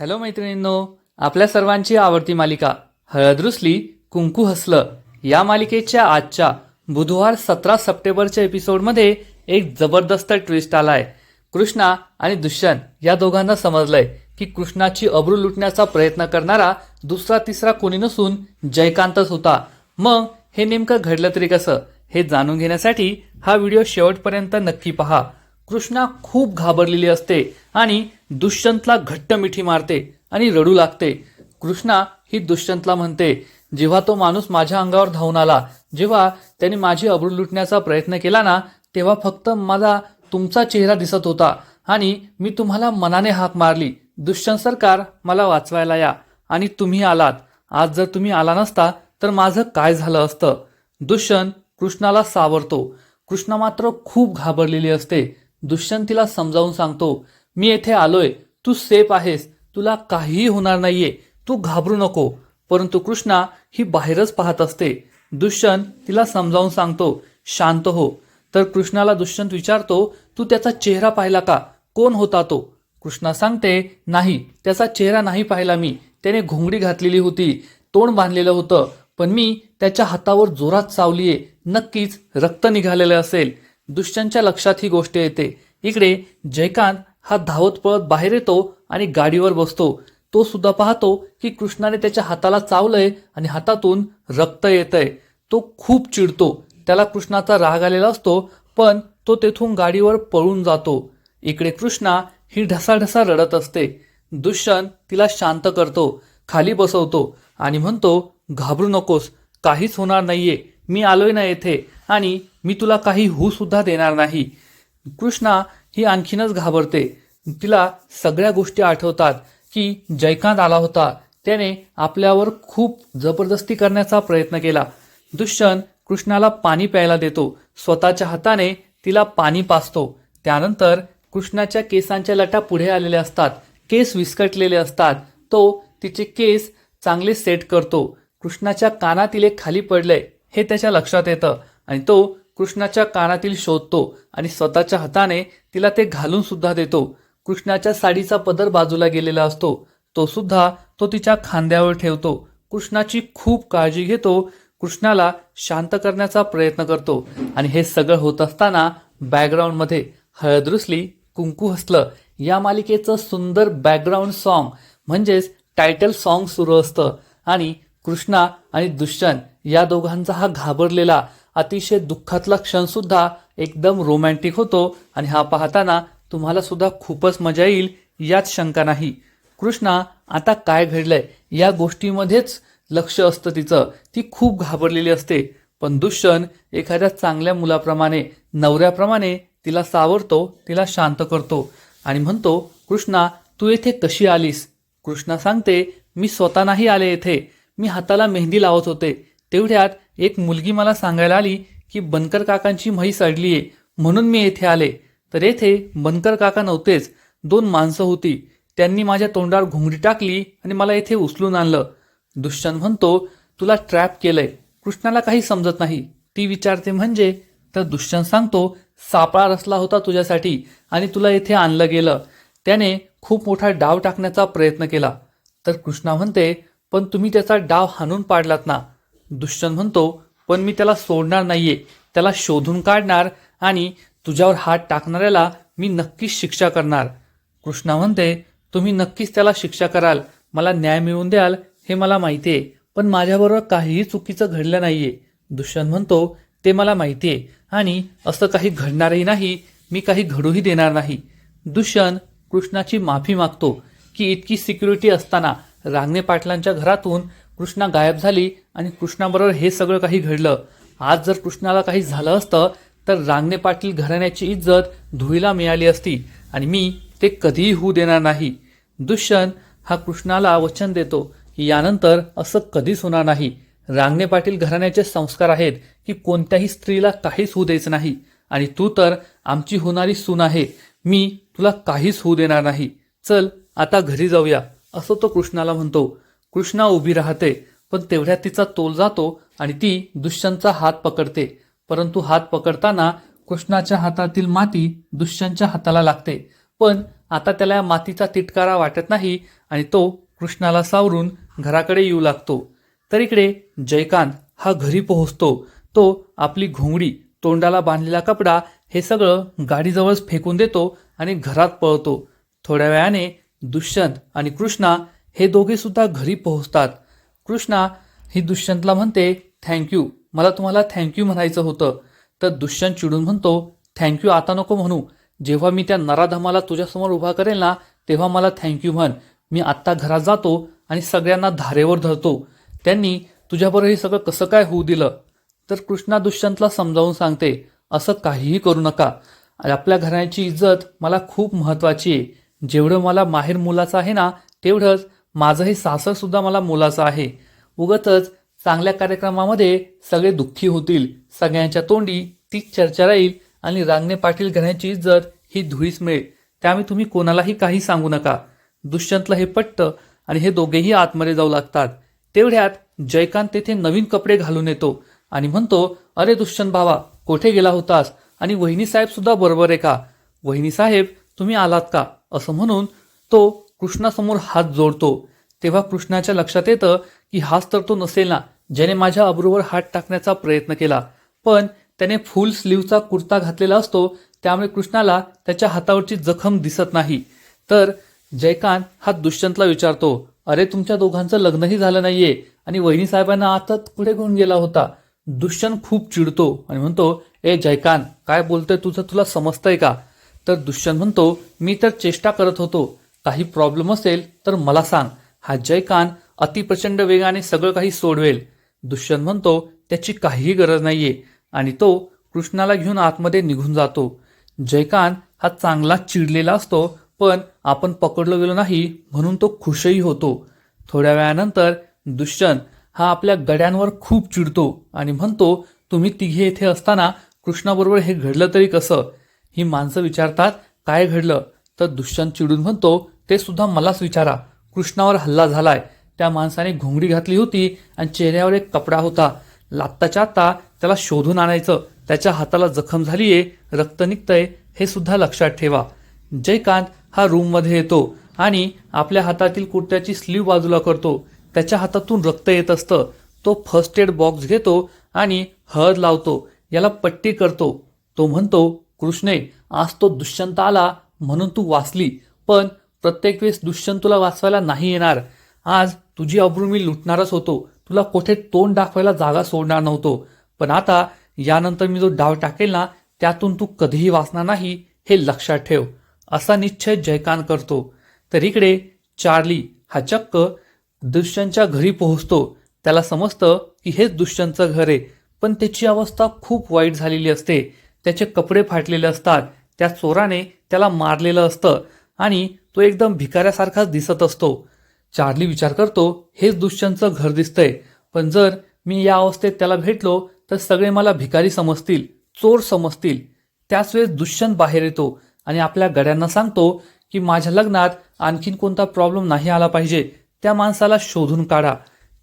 Hello मैत्रिणींनो आपल्या सर्वांची आवडती मालिका हळद रुसली कुंकू हसलं या मालिकेच्या आजच्या बुधवार सतरा सप्टेंबरच्या एपिसोडमध्ये एक जबरदस्त ट्विस्ट आलाय. कृष्णा आणि दुष्यंत या दोघांना समजलंय की कृष्णाची अब्रू लुटण्याचा प्रयत्न करणारा दुसरा तिसरा कोणी नसून जयकांतच होता. मग हे नेमकं घडलं तरी कसं हे जाणून घेण्यासाठी हा व्हिडिओ शेवटपर्यंत नक्की पहा. कृष्णा खूप घाबरलेली असते आणि दुष्यंतला घट्ट मिठी मारते आणि रडू लागते. कृष्णा ही दुष्यंतला म्हणते जेव्हा तो माणूस माझ्या अंगावर धावून आला जेव्हा त्याने माझी अब्रू लुटण्याचा प्रयत्न केला ना तेव्हा फक्त मला तुमचा चेहरा दिसत होता आणि मी तुम्हाला मनाने हाक मारली. दुष्यंत सरकार मला वाचवायला या आणि तुम्ही आलात. आज जर तुम्ही आला नसता तर माझं काय झालं असतं? दुष्यंत कृष्णाला सावरतो. कृष्णा मात्र खूप घाबरलेली असते. दुष्यंत तिला समजावून सांगतो मी येथे आलोय. तू सेफ आहेस. तुला काहीही होणार नाहीये. तू घाबरू नको. परंतु कृष्णा ही बाहेरच पाहत असते. दुष्यंत तिला समजावून सांगतो शांत हो. तर कृष्णाला दुष्यंत विचारतो तू त्याचा चेहरा पाहिला का? कोण होता तो? कृष्णा सांगते नाही. त्याचा चेहरा नाही पाहिला मी. त्याने घोंगडी घातलेली होती. तोंड बांधलेलं होतं. पण मी त्याच्या हातावर जोरात चावलीये. नक्कीच रक्त निघालेलं असेल. दुष्यंतच्या लक्षात ही गोष्ट येते. इकडे जयकांत हा धावत पळत बाहेर येतो आणि गाडीवर बसतो. तो सुद्धा पाहतो की कृष्णाने त्याच्या हाताला चावलंय आणि हातातून रक्त येतंय. तो खूप चिडतो. त्याला कृष्णाचा राग आलेला असतो पण तो तेथून गाडीवर पळून जातो. इकडे कृष्णा ही ढसाढसा रडत असते. दुष्यंत तिला शांत करतो खाली बसवतो आणि म्हणतो घाबरू नकोस काहीच होणार नाहीये. मी आलोय ना येथे आणि मी तुला काही होऊ सुद्धा देणार नाही. कृष्णा ही आणखीनच घाबरते. तिला सगळ्या गोष्टी आठवतात की जयकांत आला होता. त्याने आपल्यावर खूप जबरदस्ती करण्याचा प्रयत्न केला. दुष्यंत कृष्णाला पाणी प्यायला देतो. स्वतःच्या हाताने तिला पाणी पाचतो त्यानंतर कृष्णाच्या केसांच्या लटा पुढे आलेल्या असतात. केस विस्कटलेले असतात. तो तिचे केस चांगले सेट करतो. कृष्णाच्या कानातील तिले खाली पडले हे त्याच्या लक्षात येतं आणि तो कृष्णाच्या कानातील शोधतो आणि स्वतःच्या हाताने तिला ते घालून सुद्धा देतो. कृष्णाच्या साडीचा पदर बाजूला गेलेला असतो. तो सुद्धा तो तिच्या खांद्यावर ठेवतो. कृष्णाची खूप काळजी घेतो. कृष्णाला शांत करण्याचा प्रयत्न करतो. आणि हे सगळं होत असताना बॅकग्राऊंडमध्ये हळद रुसली कुंकू हसलं. या मालिकेचं सुंदर बॅकग्राऊंड सॉन्ग म्हणजेच टायटल सॉन्ग सुरू असतं. आणि कृष्णा आणि दुष्यंत या दोघांचा हा घाबरलेला अतिशय दुःखातला क्षण सुद्धा एकदम रोमॅन्टिक होतो आणि हा पाहताना तुम्हाला सुद्धा खूपच मजा येईल यात शंका नाही. कृष्णा आता काय घडलंय? या गोष्टीमध्येच लक्ष असतं तिचं. ती खूप घाबरलेली असते. पण दुष्यन एखाद्या चांगल्या मुलाप्रमाणे नवऱ्याप्रमाणे तिला सावरतो तिला शांत करतो आणि म्हणतो कृष्णा तू येथे कशी आलीस? कृष्णा सांगते मी स्वतः नाही आले येथे. मी हाताला मेहंदी लावत होते. तेवढ्यात एक मुलगी मला सांगायला आली की बनकर काकांची म्हैस आहे म्हणून मी येथे आले. तर येथे बनकर काका नव्हतेच दोन माणसं होती. त्यांनी माझ्या तोंडावर घुंगडी टाकली आणि मला येथे उचलून आणलं. दुष्यंत म्हणतो तुला ट्रॅप केलंय कृष्णाला काही समजत नाही. ती विचारते म्हणजे तर दुष्यंत सांगतो सापळा रचला होता तुझ्यासाठी आणि तुला येथे आणलं गेलं. त्याने खूप मोठा डाव टाकण्याचा प्रयत्न केला. तर कृष्णा म्हणते पण तुम्ही त्याचा डाव हाणून पाडलात ना दुष्यंत म्हणतो पण मी त्याला सोडणार नाहीये. त्याला शोधून काढणार आणि तुझ्यावर हात टाकणाऱ्याला मी नक्कीच शिक्षा करणार. कृष्णा म्हणते तुम्ही नक्कीच त्याला शिक्षा कराल. मला न्याय मिळवून द्याल हे मला माहिती आहे पण माझ्याबरोबर काहीही चुकीचं घडलं नाहीये. दुष्यंत म्हणतो ते मला माहिती आहे आणि असं काही घडणारही नाही. मी काही घडूही देणार नाही. दुष्यंत कृष्णाची माफी मागतो की इतकी सिक्युरिटी असताना रांगणे पाटलांच्या घरातून कृष्णा गायब झाली आणि कृष्णाबरोबर हे सगळं काही घडलं. आज जर कृष्णाला काही झालं असतं तर रांगणे पाटील घराण्याची इज्जत धुईला मिळाली असती आणि मी ते कधीही होऊ देणार नाही. दुष्यंत हा कृष्णाला वचन देतो की यानंतर असं कधीच होणार नाही. रांगणे पाटील घराण्याचे संस्कार आहेत की कोणत्याही स्त्रीला काहीच होऊ द्यायचं नाही. आणि तू तर आमची होणारी सून आहे. मी तुला काहीच होऊ देणार नाही. चल आता घरी जाऊया. असं तो कृष्णाला म्हणतो. कृष्णा उभी राहते पण तेवढ्यात तिचा तोल जातो आणि ती दुष्यंतचा हात पकडते. परंतु हात पकडताना कृष्णाच्या हातातील माती दुष्यंतच्या हाताला लागते. पण आता त्याला मातीचा तिटकारा वाटत नाही आणि तो कृष्णाला सावरून घराकडे येऊ लागतो. तर इकडे जयकांत हा घरी पोहोचतो. तो आपली घोंगडी तोंडाला बांधलेला कपडा हे सगळं गाडीजवळच फेकून देतो आणि घरात पळतो. थोड्या वेळाने दुष्यंत आणि कृष्णा हे दोघे सुद्धा घरी पोहोचतात. कृष्णा ही दुष्यंतला म्हणते थँक्यू मला तुम्हाला थँक्यू म्हणायचं होतं. तर दुष्यंत चिडून म्हणतो थँक्यू आता नको म्हणू. जेव्हा मी त्या नराधमाला तुझ्यासमोर उभा करेल ना तेव्हा मला थँक्यू म्हण. मी आत्ता घरात जातो आणि सगळ्यांना धारेवर धरतो. त्यांनी तुझ्याबरोबर हे सगळं कसं काय होऊ दिलं? तर कृष्णा दुष्यंतला समजावून सांगते असं काहीही करू नका. आपल्या घराण्याची इज्जत मला खूप महत्त्वाची आहे. जेवढं मला माहेर मुलाचं आहे ना तेवढंच माझं हे सासरसुद्धा मला मुलाचं आहे. उगतच चांगल्या कार्यक्रमामध्ये सगळे दुःखी होतील सगळ्यांच्या तोंडी तीच चर्चा राहील आणि रांगणे पाटील घराण्याची इज्जत ही धुळीस मिळेल. त्यामुळे तुम्ही कोणालाही काही सांगू नका. दुष्यंतला हे पटतं आणि हे दोघेही आतमध्ये जाऊ लागतात. तेवढ्यात जयकांत तेथे नवीन कपडे घालून येतो आणि म्हणतो अरे दुष्यंत भावा कोठे गेला होतास? आणि वहिनी साहेब सुद्धा बरोबर आहे का? वहिनी साहेब तुम्ही आलात का? असं म्हणून तो कृष्णासमोर हात जोडतो तेव्हा कृष्णाच्या लक्षात येतं की हाच तर तो नसेल ना ज्याने माझ्या अब्रूवर हात टाकण्याचा प्रयत्न केला. पण त्याने फुल स्लीवचा कुर्ता घातलेला असतो त्यामुळे कृष्णाला त्याच्या हातावरची जखम दिसत नाही. तर जयकांत हा दुष्यंतला विचारतो अरे तुमच्या दोघांचं लग्नही झालं नाहीये आणि वहिनी साहेबांना आता पुढे घेऊन गेला होता? दुष्यंत खूप चिडतो आणि म्हणतो ए जयकांत काय बोलतोय तुझं? तुला समजतंय का? तर दुष्यंत म्हणतो मी तर चेष्टा करत होतो. काही प्रॉब्लेम असेल तर मला सांग. हा जयकांत अतिप्रचंड वेगाने सगळं काही सोडवेल. दुष्यंत म्हणतो त्याची काहीही गरज नाहीये. आणि तो कृष्णाला घेऊन आतमध्ये निघून जातो. जयकांत हा चांगला चिडलेला असतो पण आपण पकडलो गेलो नाही म्हणून तो खुशही होतो. थोड्या वेळानंतर दुष्यंत हा आपल्या गड्यांवर खूप चिडतो आणि म्हणतो तुम्ही तिघे येथे असताना कृष्णाबरोबर हे घडलं तरी कसं? ही माणसं विचारतात काय घडलं? तर दुष्यंत चिडून म्हणतो ते सुद्धा मलाच विचारा. कृष्णावर हल्ला झालाय. त्या माणसाने घोंगडी घातली होती आणि चेहऱ्यावर एक कपडा होता. लात्ताच्या आत्ता त्याला शोधून आणायचं. त्याच्या हाताला जखम झालीये रक्त निघतंय हे सुद्धा लक्षात ठेवा. जयकांत हा रूममध्ये येतो आणि आपल्या हातातील कुर्त्याची स्लीव बाजूला करतो. त्याच्या हातातून रक्त येत असतं. तो फर्स्ट एड बॉक्स घेतो आणि हळद लावतो. याला पट्टी करतो. तो म्हणतो कृष्णे आज तो दुष्यंत आला म्हणून तू वाचली. पण प्रत्येक वेळेस दुष्यंत तुला वाचवायला नाही येणार. आज तुझी अब्रू मी लुटणारच होतो. तुला कोठे तोंड दाखवायला जागा सोडणार नव्हतो. पण आता यानंतर मी जो डाव टाकेल ना त्यातून तू कधीही वाचणार नाही हे लक्षात ठेव. असा निश्चय जयकांत करतो. तर इकडे चार्ली हा चक्क दुष्यंतच्या घरी पोहोचतो. त्याला समजतं की हेच दुष्यंतचं घर आहे. पण त्याची अवस्था खूप वाईट झालेली असते. त्याचे कपडे फाटलेले असतात. त्या चोराने त्याला मारलेलं असतं. आणि तो एकदम भिकाऱ्यासारखाच दिसत असतो. चार्ली विचार करतो हेच दुष्यंतचं घर दिसतंय. पण जर मी या अवस्थेत त्याला भेटलो तर सगळे मला भिकारी समजतील चोर समजतील. त्याच वेळेस दुष्यंत बाहेर येतो आणि आपल्या गड्यांना सांगतो की माझ्या लग्नात आणखीन कोणता प्रॉब्लेम नाही आला पाहिजे. त्या माणसाला शोधून काढा.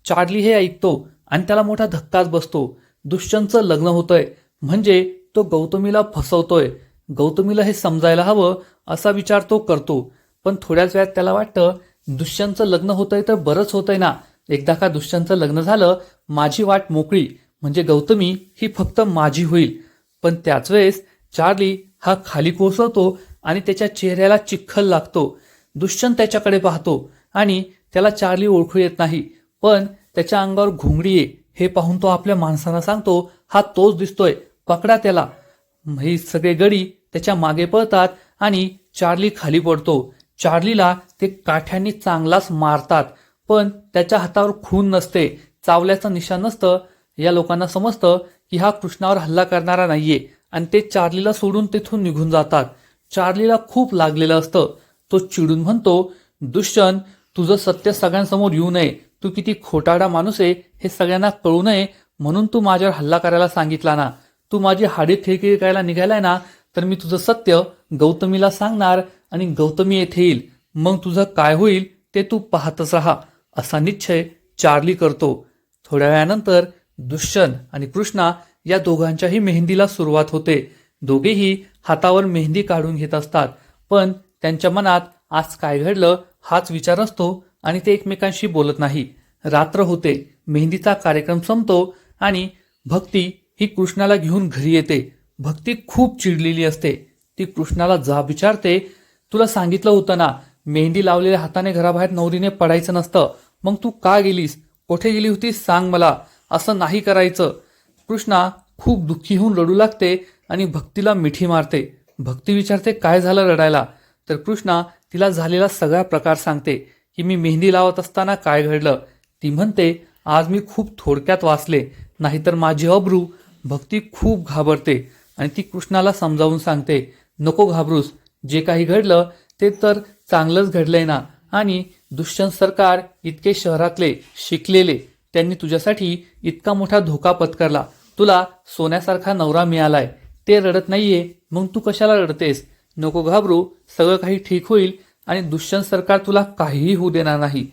चार्ली हे ऐकतो आणि त्याला मोठा धक्काच बसतो. दुष्यंतचं लग्न होतंय. म्हणजे तो गौतमीला फसवतोय. गौतमीला हे समजायला हवं असा विचार तो करतो. पण थोड्याच वेळात त्याला वाटतं दुष्यंतचं लग्न होतंय तर बरंच होतंय ना. एकदा का दुष्यंतचं लग्न झालं माझी वाट मोकळी. म्हणजे गौतमी ही फक्त माझी होईल. पण त्याच वेळेस चार्ली हा खाली कोसळतो आणि त्याच्या चेहऱ्याला चिखल लागतो. दुष्यंत त्याच्याकडे पाहतो आणि त्याला चार्ली ओळखू येत नाही. पण त्याच्या अंगावर घोंगडी आहे. हे पाहून तो आपल्या माणसांना सांगतो हा तोच दिसतोय. पकडा त्याला. ही सगळे गडी त्याच्यामागे पळतात आणि चार्ली खाली पडतो. चार्लीला ते काठ्यांनी चांगलाच मारतात पण त्याच्या हातावर खून नसते. चावल्याचं निशाण नसतं. या लोकांना समजतं की हा कृष्णावर हल्ला करणारा नाहीये आणि ते चार्लीला सोडून तिथून निघून जातात. चार्लीला खूप लागलेलं असतं. तो चिडून म्हणतो दुष्यंत तुझं सत्य सगळ्यांसमोर येऊ नये. तू किती खोटाडा माणूस आहे हे सगळ्यांना कळू नये. म्हणून तू माझ्यावर हल्ला करायला सांगितला ना. तू माझी हाडी खिळखिळी करायला निघालाय ना तर मी तुझं सत्य गौतमीला सांगणार आणि गौतमी येथे येईल. मग तुझं काय होईल ते तू पाहतच राहा असा निश्चय चार्ली करतो. थोड्या वेळानंतर दुष्यंत आणि कृष्णा या दोघांच्याही मेहंदीला सुरुवात होते. दोघेही हातावर मेहंदी काढून घेत असतात पण त्यांच्या मनात आज काय घडलं हाच विचार असतो आणि ते एकमेकांशी बोलत नाही. रात्र होते मेहंदीचा कार्यक्रम संपतो आणि भक्ती ही कृष्णाला घेऊन घरी येते. भक्ती खूप चिडलेली असते. ती कृष्णाला जा विचारते तुला सांगितलं होतं ना मेहंदी लावलेल्या हाताने घराबाहेर नवरीने पडायचं नसतं. मग तू का गेलीस? कोठे गेली होतीस? सांग मला. असं नाही करायचं. कृष्णा खूप दुःखी होऊन रडू लागते आणि भक्तीला मिठी मारते. भक्ती विचारते काय झालं रडायला? तर कृष्णा तिला झालेला सगळा प्रकार सांगते की मी मेहंदी लावत असताना काय घडलं? ती म्हणते आज मी खूप थोडक्यात वाचले. नाहीतर माझी अब्रू. भक्ती खूप घाबरते. आणि ती कृष्णाला समजावून सांगते नको घाबरूस जे काही घडलं ते तर चांगलंच घडलंय ना. आणि दुष्यंत सरकार इतके शहरातले शिकलेले त्यांनी तुझ्यासाठी इतका मोठा धोका पत्करला. तुला सोन्यासारखा नवरा मिळालाय. ते रडत नाहीये मग तू कशाला रडतेस? नको घाबरू सगळं काही ठीक होईल आणि दुष्यंत सरकार तुला काहीही होऊ देणार नाही.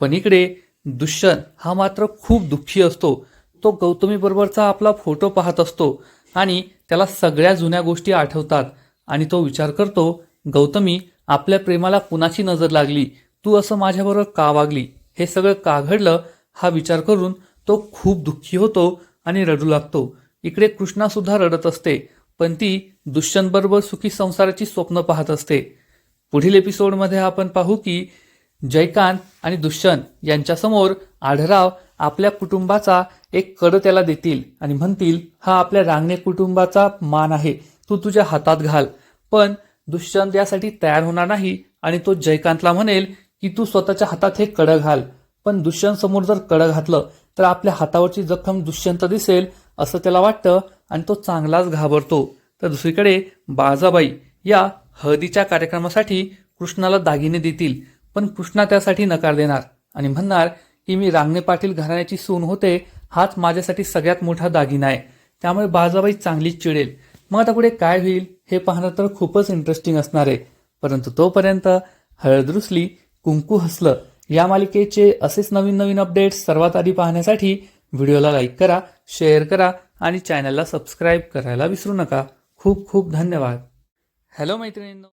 पण इकडे दुष्यंत हा मात्र खूप दुःखी असतो. तो गौतमी बरोबरचा आपला फोटो पाहत असतो. आणि त्याला सगळ्या जुन्या गोष्टी आठवतात. आणि तो विचार करतो गौतमी आपल्या प्रेमाला कुणाची नजर लागली? तू असं माझ्याबरोबर का वागली? हे सगळं का घडलं? हा विचार करून तो खूप दुःखी होतो आणि रडू लागतो. इकडे कृष्णासुद्धा रडत असते पण ती दुष्यंतबरोबर सुखी संसाराची स्वप्न पाहत असते. पुढील एपिसोडमध्ये आपण पाहू की जयकांत आणि दुष्यंत यांच्यासमोर आढराव आपल्या कुटुंबाचा एक कड त्याला देतील आणि म्हणतील हा आपल्या रांगणे कुटुंबाचा मान आहे. तू तुझ्या हातात घाल. पण दुष्यंत यासाठी तयार होणार नाही आणि तो जयकांतला म्हणेल की तू स्वतःच्या हातात हे कडं घाल. पण दुष्यंत समोर जर कडं घातलं तर आपल्या हातावरची जखम दुष्यंत दिसेल असं त्याला वाटतं आणि तो चांगलाच घाबरतो. तर दुसरीकडे बाळजाबाई या हळदीच्या कार्यक्रमासाठी कृष्णाला दागिने देतील पण कृष्णा त्यासाठी नकार देणार आणि म्हणणार की मी रांगणे पाटील घराण्याची सून होते हाच माझ्यासाठी सगळ्यात मोठा दागिना आहे. त्यामुळे बाजाबाई चांगलीच चिडेल. मग आता पुढे काय होईल हे पाहणं तर खूपच इंटरेस्टिंग असणार आहे. परंतु तोपर्यंत हळद रुसली कुंकू हसलं या मालिकेचे असेच नवीन नवीन अपडेट्स सर्वात आधी पाहण्यासाठी व्हिडिओला लाईक करा शेअर करा आणि चॅनलला सबस्क्राईब करायला विसरू नका. खूप खूप धन्यवाद. हॅलो मैत्रिणींनो.